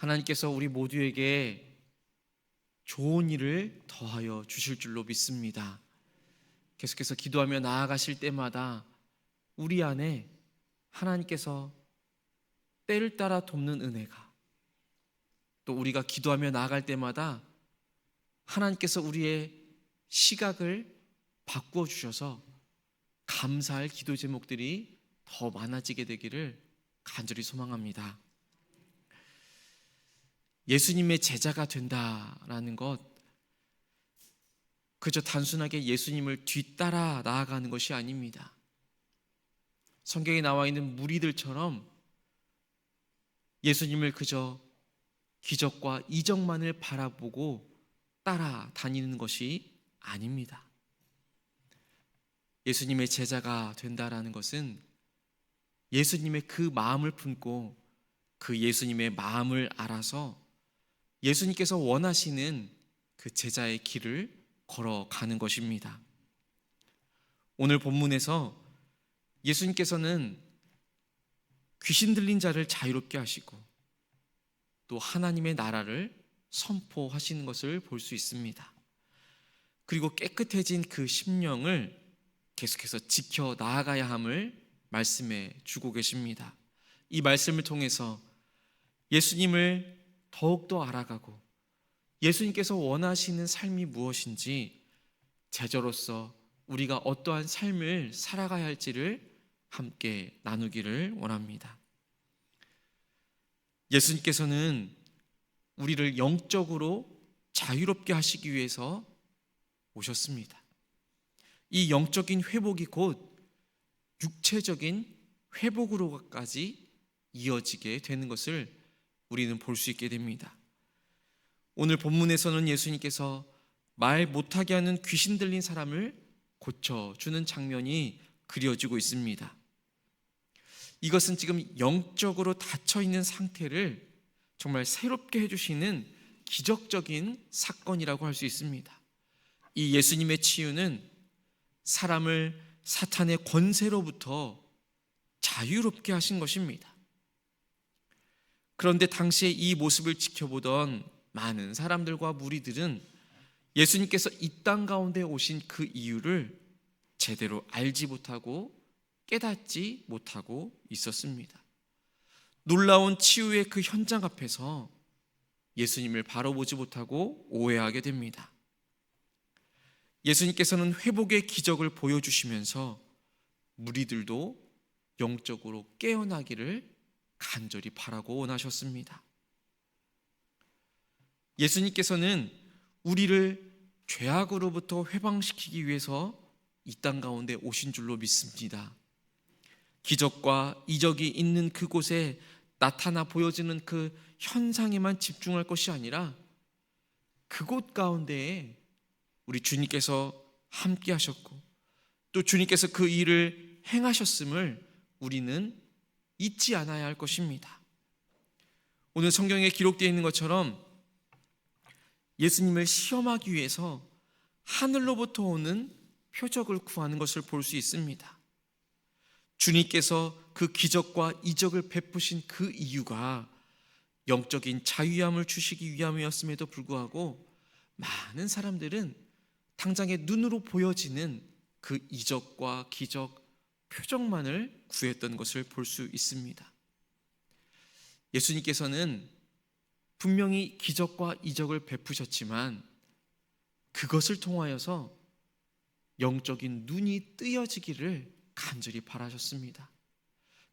하나님께서 우리 모두에게 좋은 일을 더하여 주실 줄로 믿습니다. 계속해서 기도하며 나아가실 때마다 우리 안에 하나님께서 때를 따라 돕는 은혜가 또 우리가 기도하며 나아갈 때마다 하나님께서 우리의 시각을 바꾸어 주셔서 감사할 기도 제목들이 더 많아지게 되기를 간절히 소망합니다. 예수님의 제자가 된다라는 것 그저 단순하게 예수님을 뒤따라 나아가는 것이 아닙니다. 성경에 나와 있는 무리들처럼 예수님을 그저 기적과 이적만을 바라보고 따라다니는 것이 아닙니다. 예수님의 제자가 된다라는 것은 예수님의 그 마음을 품고 그 예수님의 마음을 알아서 예수님께서 원하시는 그 제자의 길을 걸어가는 것입니다. 오늘 본문에서 예수님께서는 귀신 들린 자를 자유롭게 하시고 또 하나님의 나라를 선포하시는 것을 볼 수 있습니다. 그리고 깨끗해진 그 심령을 계속해서 지켜 나아가야 함을 말씀해 주고 계십니다. 이 말씀을 통해서 예수님을 더욱더 알아가고 예수님께서 원하시는 삶이 무엇인지 제자로서 우리가 어떠한 삶을 살아가야 할지를 함께 나누기를 원합니다. 예수님께서는 우리를 영적으로 자유롭게 하시기 위해서 오셨습니다. 이 영적인 회복이 곧 육체적인 회복으로까지 이어지게 되는 것을 우리는 볼 수 있게 됩니다. 오늘 본문에서는 예수님께서 말 못하게 하는 귀신 들린 사람을 고쳐주는 장면이 그려지고 있습니다. 이것은 지금 영적으로 닫혀 있는 상태를 정말 새롭게 해주시는 기적적인 사건이라고 할 수 있습니다. 이 예수님의 치유는 사람을 사탄의 권세로부터 자유롭게 하신 것입니다. 그런데 당시에 이 모습을 지켜보던 많은 사람들과 무리들은 예수님께서 이 땅 가운데 오신 그 이유를 제대로 알지 못하고 깨닫지 못하고 있었습니다. 놀라운 치유의 그 현장 앞에서 예수님을 바로 보지 못하고 오해하게 됩니다. 예수님께서는 회복의 기적을 보여주시면서 무리들도 영적으로 깨어나기를 간절히 바라고 원하셨습니다. 예수님께서는 우리를 죄악으로부터 회방시키기 위해서 이 땅 가운데 오신 줄로 믿습니다. 기적과 이적이 있는 그곳에 나타나 보여지는 그 현상에만 집중할 것이 아니라 그곳 가운데에 우리 주님께서 함께 하셨고 또 주님께서 그 일을 행하셨음을 우리는 잊지 않아야 할 것입니다. 오늘 성경에 기록되어 있는 것처럼 예수님을 시험하기 위해서 하늘로부터 오는 표적을 구하는 것을 볼 수 있습니다. 주님께서 그 기적과 이적을 베푸신 그 이유가 영적인 자유함을 주시기 위함이었음에도 불구하고 많은 사람들은 당장에 눈으로 보여지는 그 이적과 기적, 표적만을 구했던 것을 볼 수 있습니다. 예수님께서는 분명히 기적과 이적을 베푸셨지만 그것을 통하여서 영적인 눈이 뜨여지기를 간절히 바라셨습니다.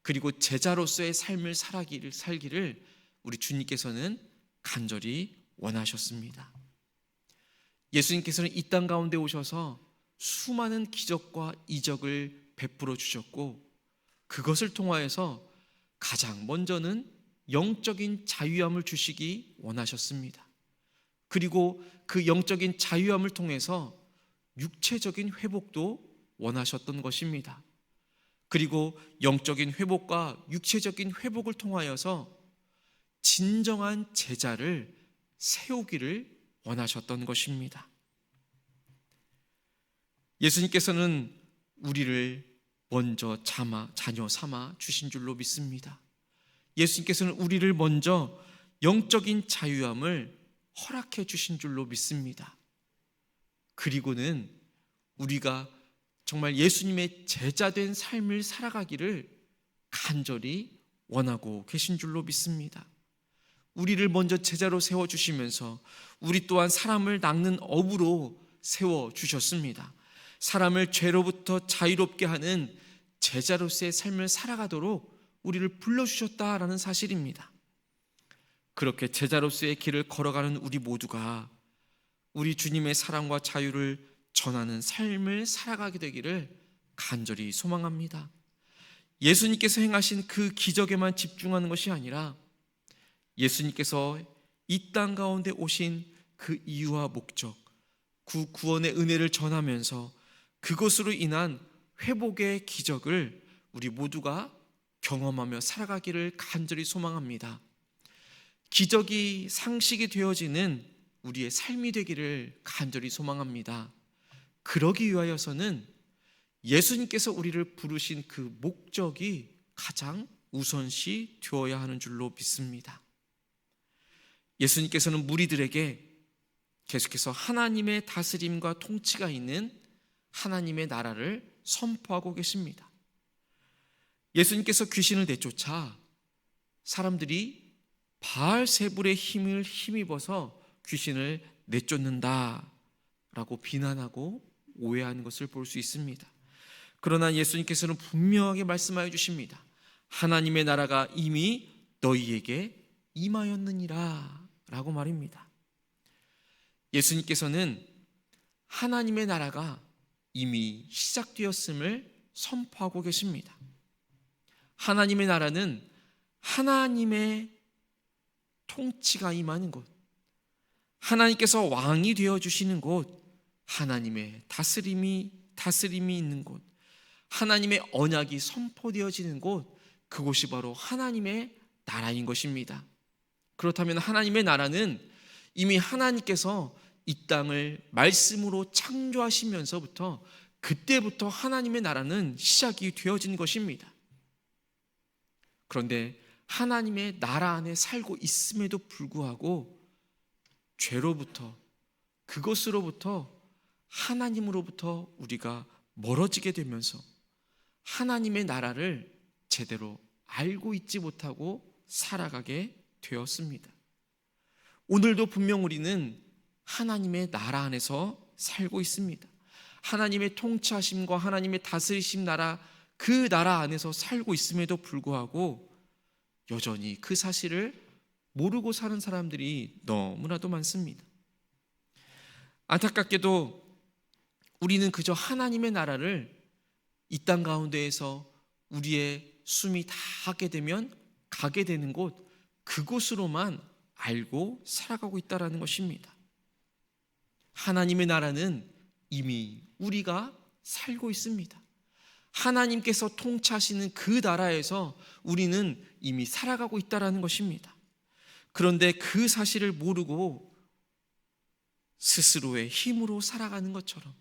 그리고 제자로서의 삶을 살아기를 살기를 우리 주님께서는 간절히 원하셨습니다. 예수님께서는 이 땅 가운데 오셔서 수많은 기적과 이적을 베풀어 주셨고 그것을 통하여서 가장 먼저는 영적인 자유함을 주시기 원하셨습니다. 그리고 그 영적인 자유함을 통해서 육체적인 회복도 원하셨던 것입니다. 그리고 영적인 회복과 육체적인 회복을 통하여서 진정한 제자를 세우기를 원하셨던 것입니다. 예수님께서는 우리를 먼저 자마, 자녀 삼아 주신 줄로 믿습니다. 예수님께서는 우리를 먼저 영적인 자유함을 허락해 주신 줄로 믿습니다. 그리고는 우리가 정말 예수님의 제자된 삶을 살아가기를 간절히 원하고 계신 줄로 믿습니다. 우리를 먼저 제자로 세워 주시면서 우리 또한 사람을 낚는 업으로 세워 주셨습니다. 사람을 죄로부터 자유롭게 하는 제자로서의 삶을 살아가도록 우리를 불러 주셨다라는 사실입니다. 그렇게 제자로서의 길을 걸어가는 우리 모두가 우리 주님의 사랑과 자유를 전하는 삶을 살아가게 되기를 간절히 소망합니다. 예수님께서 행하신 그 기적에만 집중하는 것이 아니라 예수님께서 이 땅 가운데 오신 그 이유와 목적, 그 구원의 은혜를 전하면서 그것으로 인한 회복의 기적을 우리 모두가 경험하며 살아가기를 간절히 소망합니다. 기적이 상식이 되어지는 우리의 삶이 되기를 간절히 소망합니다. 그러기 위하여서는 예수님께서 우리를 부르신 그 목적이 가장 우선시 되어야 하는 줄로 믿습니다. 예수님께서는 무리들에게 계속해서 하나님의 다스림과 통치가 있는 하나님의 나라를 선포하고 계십니다. 예수님께서 귀신을 내쫓아 사람들이 바알세불의 힘을 힘입어서 귀신을 내쫓는다라고 비난하고 오해하는 것을 볼 수 있습니다. 그러나 예수님께서는 분명하게 말씀하여 주십니다. 하나님의 나라가 이미 너희에게 임하였느니라 라고 말입니다. 예수님께서는 하나님의 나라가 이미 시작되었음을 선포하고 계십니다. 하나님의 나라는 하나님의 통치가 임하는 곳, 하나님께서 왕이 되어 주시는 곳, 하나님의 다스림이 다스림이 있는 곳, 하나님의 언약이 선포되어지는 곳, 그곳이 바로 하나님의 나라인 것입니다. 그렇다면 하나님의 나라는 이미 하나님께서 이 땅을 말씀으로 창조하시면서부터 그때부터 하나님의 나라는 시작이 되어진 것입니다. 그런데 하나님의 나라 안에 살고 있음에도 불구하고 죄로부터 그것으로부터 하나님으로부터 우리가 멀어지게 되면서 하나님의 나라를 제대로 알고 있지 못하고 살아가게 되었습니다. 오늘도 분명 우리는 하나님의 나라 안에서 살고 있습니다. 하나님의 통치하심과 하나님의 다스리심 나라 그 나라 안에서 살고 있음에도 불구하고 여전히 그 사실을 모르고 사는 사람들이 너무나도 많습니다. 안타깝게도 우리는 그저 하나님의 나라를 이 땅 가운데에서 우리의 숨이 다 하게 되면 가게 되는 곳 그곳으로만 알고 살아가고 있다라는 것입니다. 하나님의 나라는 이미 우리가 살고 있습니다. 하나님께서 통치하시는 그 나라에서 우리는 이미 살아가고 있다라는 것입니다. 그런데 그 사실을 모르고 스스로의 힘으로 살아가는 것처럼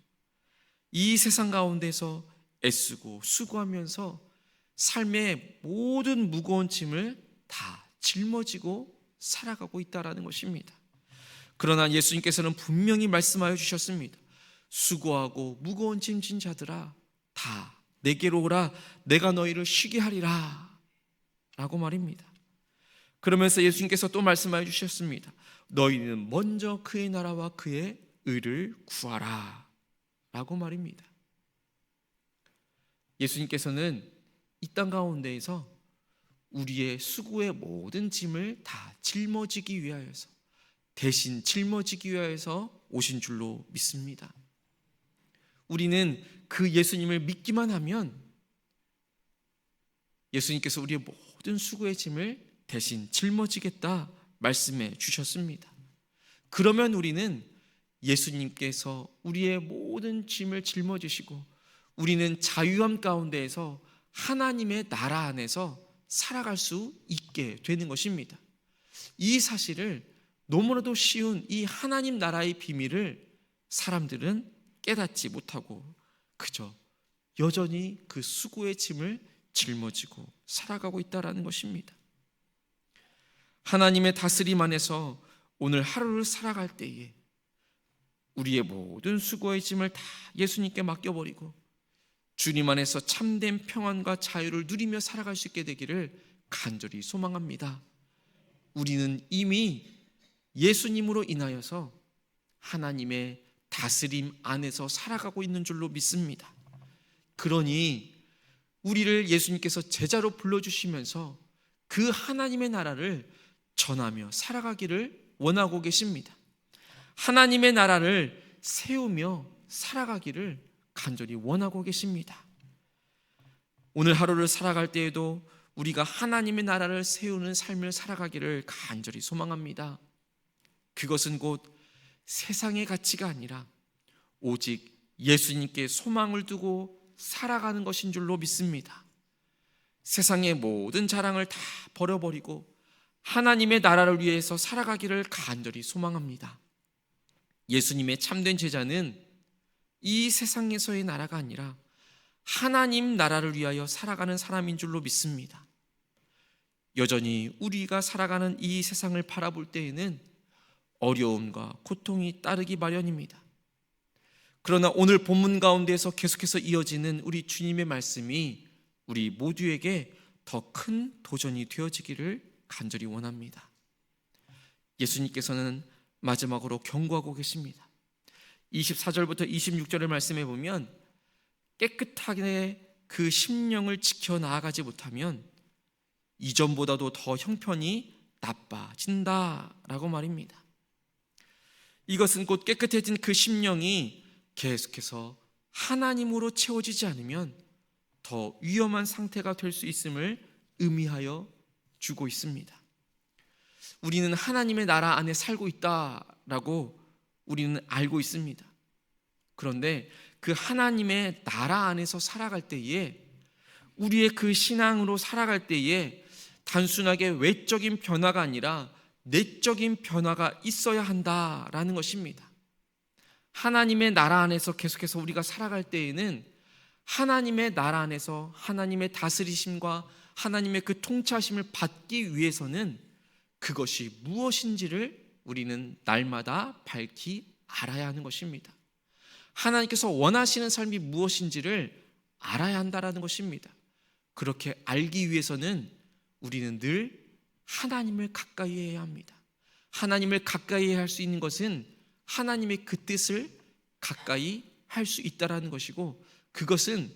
이 세상 가운데서 애쓰고 수고하면서 삶의 모든 무거운 짐을 다 짊어지고 살아가고 있다라는 것입니다. 그러나 예수님께서는 분명히 말씀하여 주셨습니다. 수고하고 무거운 짐진 자들아 다 내게로 오라 내가 너희를 쉬게 하리라 라고 말입니다. 그러면서 예수님께서 또 말씀하여 주셨습니다. 너희는 먼저 그의 나라와 그의 의를 구하라 라고 말입니다. 예수님께서는 이 땅 가운데에서 우리의 수고의 모든 짐을 다 짊어지기 위하여서 대신 짊어지기 위하여서 오신 줄로 믿습니다. 우리는 그 예수님을 믿기만 하면 예수님께서 우리의 모든 수고의 짐을 대신 짊어지겠다 말씀해 주셨습니다. 그러면 우리는 예수님께서 우리의 모든 짐을 짊어지시고 우리는 자유함 가운데에서 하나님의 나라 안에서 살아갈 수 있게 되는 것입니다. 이 사실을 너무나도 쉬운 이 하나님 나라의 비밀을 사람들은 깨닫지 못하고 그저 여전히 그 수고의 짐을 짊어지고 살아가고 있다라는 것입니다. 하나님의 다스림 안에서 오늘 하루를 살아갈 때에 우리의 모든 수고의 짐을 다 예수님께 맡겨버리고 주님 안에서 참된 평안과 자유를 누리며 살아갈 수 있게 되기를 간절히 소망합니다. 우리는 이미 예수님으로 인하여서 하나님의 다스림 안에서 살아가고 있는 줄로 믿습니다. 그러니 우리를 예수님께서 제자로 불러주시면서 그 하나님의 나라를 전하며 살아가기를 원하고 계십니다. 하나님의 나라를 세우며 살아가기를 간절히 원하고 계십니다. 오늘 하루를 살아갈 때에도 우리가 하나님의 나라를 세우는 삶을 살아가기를 간절히 소망합니다. 그것은 곧 세상의 가치가 아니라 오직 예수님께 소망을 두고 살아가는 것인 줄로 믿습니다. 세상의 모든 자랑을 다 버려버리고 하나님의 나라를 위해서 살아가기를 간절히 소망합니다. 예수님의 참된 제자는 이 세상에서의 나라가 아니라 하나님 나라를 위하여 살아가는 사람인 줄로 믿습니다. 여전히 우리가 살아가는 이 세상을 바라볼 때에는 어려움과 고통이 따르기 마련입니다. 그러나 오늘 본문 가운데에서 계속해서 이어지는 우리 주님의 말씀이 우리 모두에게 더 큰 도전이 되어지기를 간절히 원합니다. 예수님께서는 마지막으로 경고하고 계십니다. 24절부터 26절을 말씀해 보면 깨끗하게 그 심령을 지켜 나아가지 못하면 이전보다도 더 형편이 나빠진다라고 말입니다. 이것은 곧 깨끗해진 그 심령이 계속해서 하나님으로 채워지지 않으면 더 위험한 상태가 될 수 있음을 의미하여 주고 있습니다. 우리는 하나님의 나라 안에 살고 있다라고 우리는 알고 있습니다. 그런데 그 하나님의 나라 안에서 살아갈 때에 우리의 그 신앙으로 살아갈 때에 단순하게 외적인 변화가 아니라 내적인 변화가 있어야 한다라는 것입니다. 하나님의 나라 안에서 계속해서 우리가 살아갈 때에는 하나님의 나라 안에서 하나님의 다스리심과 하나님의 그 통치하심을 받기 위해서는 그것이 무엇인지를 우리는 날마다 밝히 알아야 하는 것입니다. 하나님께서 원하시는 삶이 무엇인지를 알아야 한다라는 것입니다. 그렇게 알기 위해서는 우리는 늘 하나님을 가까이 해야 합니다. 하나님을 가까이 할 수 있는 것은 하나님의 그 뜻을 가까이 할 수 있다라는 것이고 그것은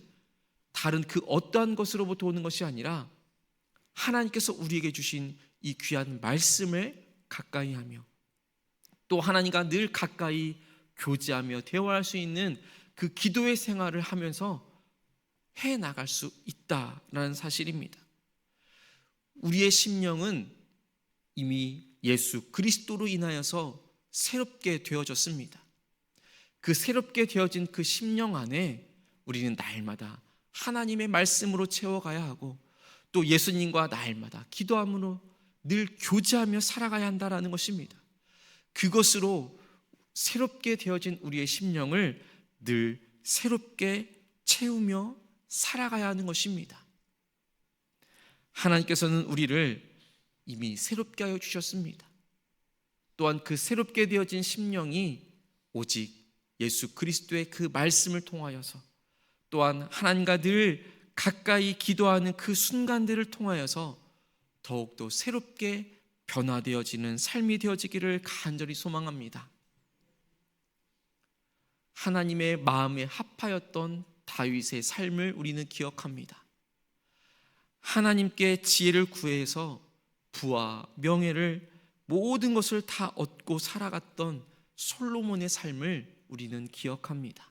다른 그 어떠한 것으로부터 오는 것이 아니라 하나님께서 우리에게 주신 이 귀한 말씀을 가까이 하며 또 하나님과 늘 가까이 교제하며 대화할 수 있는 그 기도의 생활을 하면서 해 나갈 수 있다라는 사실입니다. 우리의 심령은 이미 예수 그리스도로 인하여서 새롭게 되어졌습니다. 그 새롭게 되어진 그 심령 안에 우리는 날마다 하나님의 말씀으로 채워가야 하고 또 예수님과 날마다 기도함으로 늘 교제하며 살아가야 한다라는 것입니다. 그것으로 새롭게 되어진 우리의 심령을 늘 새롭게 채우며 살아가야 하는 것입니다. 하나님께서는 우리를 이미 새롭게 하여 주셨습니다. 또한 그 새롭게 되어진 심령이 오직 예수 그리스도의 그 말씀을 통하여서 또한 하나님과 늘 가까이 기도하는 그 순간들을 통하여서 더욱더 새롭게 변화되어지는 삶이 되어지기를 간절히 소망합니다. 하나님의 마음에 합하였던 다윗의 삶을 우리는 기억합니다. 하나님께 지혜를 구해서 부와 명예를 모든 것을 다 얻고 살아갔던 솔로몬의 삶을 우리는 기억합니다.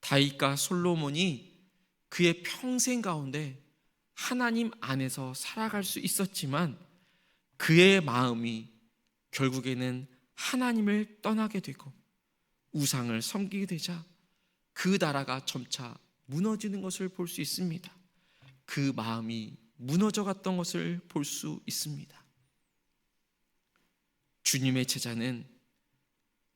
다윗과 솔로몬이 그의 평생 가운데 하나님 안에서 살아갈 수 있었지만 그의 마음이 결국에는 하나님을 떠나게 되고 우상을 섬기게 되자 그 나라가 점차 무너지는 것을 볼 수 있습니다. 그 마음이 무너져 갔던 것을 볼 수 있습니다. 주님의 제자는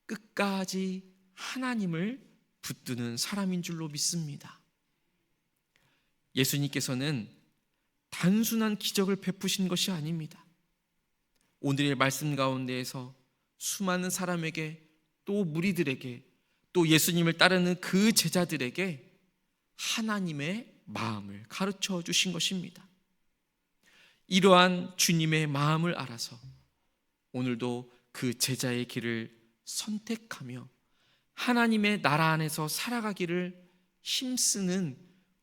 끝까지 하나님을 붙드는 사람인 줄로 믿습니다. 예수님께서는 단순한 기적을 베푸신 것이 아닙니다. 오늘의 말씀 가운데에서 수많은 사람에게 또 무리들에게 또 예수님을 따르는 그 제자들에게 하나님의 마음을 가르쳐 주신 것입니다. 이러한 주님의 마음을 알아서 오늘도 그 제자의 길을 선택하며 하나님의 나라 안에서 살아가기를 힘쓰는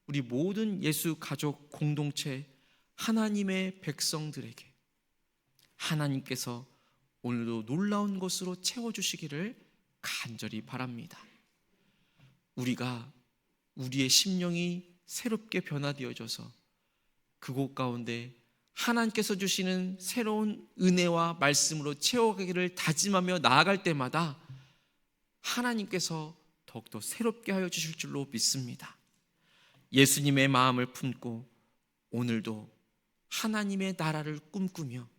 우리 모든 예수 가족 공동체 하나님의 백성들에게 하나님께서 오늘도 놀라운 것으로 채워주시기를 간절히 바랍니다. 우리가 우리의 심령이 새롭게 변화되어져서 그곳 가운데 하나님께서 주시는 새로운 은혜와 말씀으로 채워가기를 다짐하며 나아갈 때마다 하나님께서 더욱더 새롭게 하여 주실 줄로 믿습니다. 예수님의 마음을 품고 오늘도 하나님의 나라를 꿈꾸며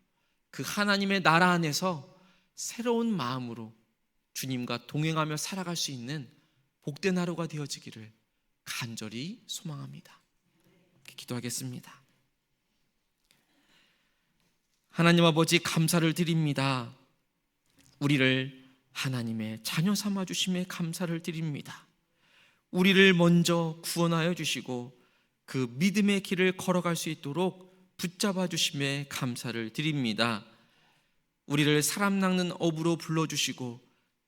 그 하나님의 나라 안에서 새로운 마음으로 주님과 동행하며 살아갈 수 있는 복된 하루가 되어지기를 간절히 소망합니다. 기도하겠습니다. 하나님 아버지 감사를 드립니다. 우리를 하나님의 자녀 삼아 주심에 감사를 드립니다. 우리를 먼저 구원하여 주시고 그 믿음의 길을 걸어갈 수 있도록 붙잡아 주심에 감사를 드립니다. 우리를 사람 낚는 업으로 불러 주시고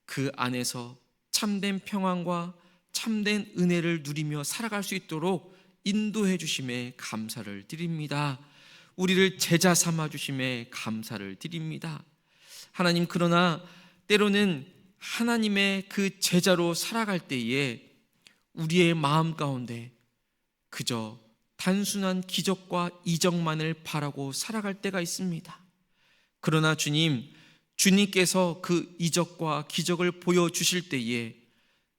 그 안에서 참된 평안과 참된 은혜를 누리며 살아갈 수 있도록 인도해 주심에 감사를 드립니다. 우리를 제자 삼아 주심에 감사를 드립니다. 하나님 그러나 때로는 하나님의 그 제자로 살아갈 때에 우리의 마음 가운데 그저 단순한 기적과 이적만을 바라고 살아갈 때가 있습니다. 그러나 주님, 주님께서 그 이적과 기적을 보여주실 때에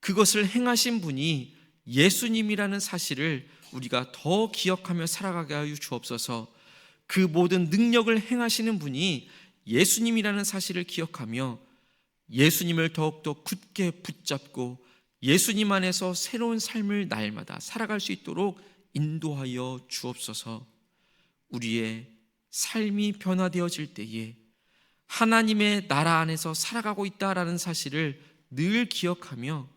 그것을 행하신 분이 예수님이라는 사실을 우리가 더 기억하며 살아가게 하여 주옵소서. 그 모든 능력을 행하시는 분이 예수님이라는 사실을 기억하며 예수님을 더욱더 굳게 붙잡고 예수님 안에서 새로운 삶을 날마다 살아갈 수 있도록 인도하여 주옵소서. 우리의 삶이 변화되어질 때에 하나님의 나라 안에서 살아가고 있다라는 사실을 늘 기억하며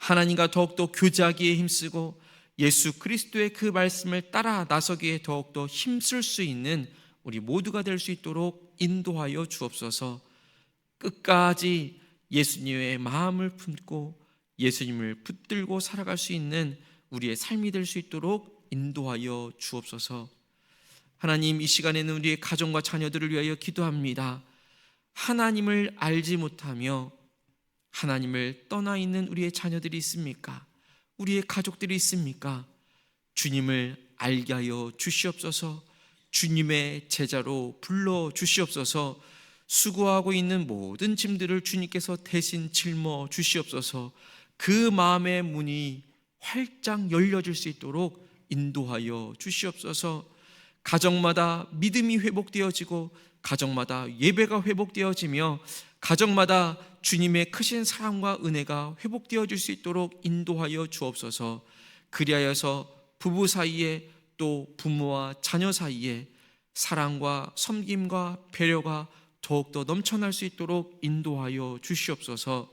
하나님과 더욱더 교제하기에 힘쓰고 예수 그리스도의 그 말씀을 따라 나서기에 더욱더 힘쓸 수 있는 우리 모두가 될 수 있도록 인도하여 주옵소서 끝까지 예수님의 마음을 품고 예수님을 붙들고 살아갈 수 있는 우리의 삶이 될 수 있도록 인도하여 주옵소서 하나님 이 시간에는 우리의 가정과 자녀들을 위하여 기도합니다. 하나님을 알지 못하며 하나님을 떠나 있는 우리의 자녀들이 있습니까? 우리의 가족들이 있습니까? 주님을 알게 하여 주시옵소서. 주님의 제자로 불러 주시옵소서. 수고하고 있는 모든 짐들을 주님께서 대신 짊어 주시옵소서. 그 마음의 문이 활짝 열려질 수 있도록 인도하여 주시옵소서. 가정마다 믿음이 회복되어지고 가정마다 예배가 회복되어지며 가정마다 주님의 크신 사랑과 은혜가 회복되어질 수 있도록 인도하여 주옵소서. 그리하여서 부부 사이에 또 부모와 자녀 사이에 사랑과 섬김과 배려가 더욱더 넘쳐날 수 있도록 인도하여 주시옵소서.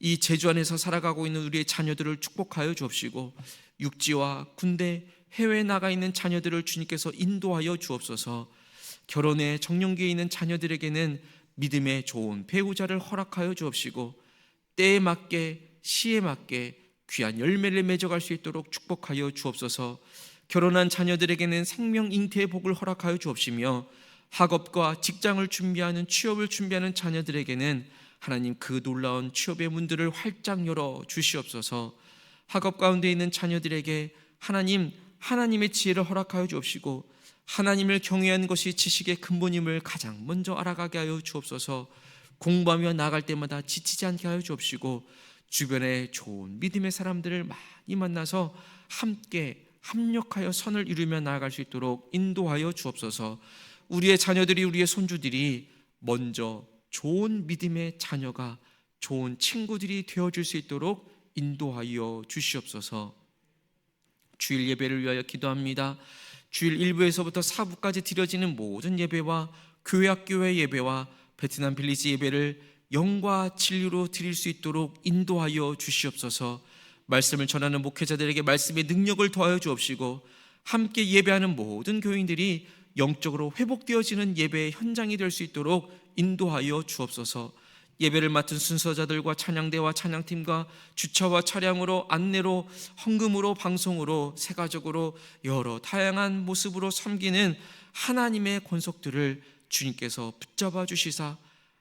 이 제주 안에서 살아가고 있는 우리의 자녀들을 축복하여 주옵시고 육지와 군대 해외에 나가 있는 자녀들을 주님께서 인도하여 주옵소서. 결혼에 정령기에 있는 자녀들에게는 믿음의 좋은 배우자를 허락하여 주옵시고 때에 맞게 시에 맞게 귀한 열매를 맺어갈 수 있도록 축복하여 주옵소서. 결혼한 자녀들에게는 생명 잉태의 복을 허락하여 주옵시며 학업과 직장을 준비하는 취업을 준비하는 자녀들에게는 하나님 그 놀라운 취업의 문들을 활짝 열어 주시옵소서. 학업 가운데 있는 자녀들에게 하나님 하나님의 지혜를 허락하여 주옵시고 하나님을 경외하는 것이 지식의 근본임을 가장 먼저 알아가게 하여 주옵소서. 공부하며 나갈 때마다 지치지 않게 하여 주옵시고 주변에 좋은 믿음의 사람들을 많이 만나서 함께 합력하여 선을 이루며 나아갈 수 있도록 인도하여 주옵소서. 우리의 자녀들이 우리의 손주들이 먼저 좋은 믿음의 자녀가 좋은 친구들이 되어 줄 수 있도록 인도하여 주시옵소서. 주일 예배를 위하여 기도합니다. 주일 1부에서부터 4부까지 드려지는 모든 예배와 교회 학교의 예배와 베트남 빌리지 예배를 영과 진리로 드릴 수 있도록 인도하여 주시옵소서. 말씀을 전하는 목회자들에게 말씀의 능력을 더하여 주옵시고 함께 예배하는 모든 교인들이 영적으로 회복되어지는 예배의 현장이 될 수 있도록 인도하여 주옵소서. 예배를 맡은 순서자들과 찬양대와 찬양팀과 주차와 차량으로 안내로 헌금으로 방송으로 세가적으로 여러 다양한 모습으로 섬기는 하나님의 권속들을 주님께서 붙잡아 주시사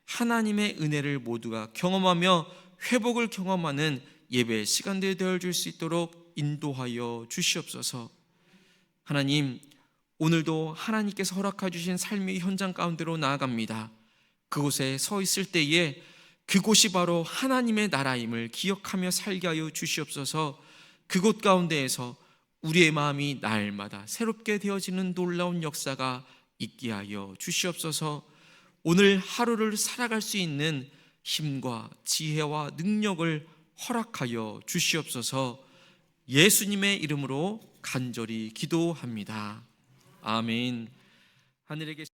하나님의 은혜를 모두가 경험하며 회복을 경험하는 예배 시간들이 되어 줄 수 있도록 인도하여 주시옵소서. 하나님, 오늘도 하나님께서 허락해 주신 삶의 현장 가운데로 나아갑니다. 그곳에 서 있을 때에 그곳이 바로 하나님의 나라임을 기억하며 살게 하여 주시옵소서. 그곳 가운데에서 우리의 마음이 날마다 새롭게 되어지는 놀라운 역사가 있게 하여 주시옵소서. 오늘 하루를 살아갈 수 있는 힘과 지혜와 능력을 허락하여 주시옵소서. 예수님의 이름으로 간절히 기도합니다. 아멘. 하늘에 계신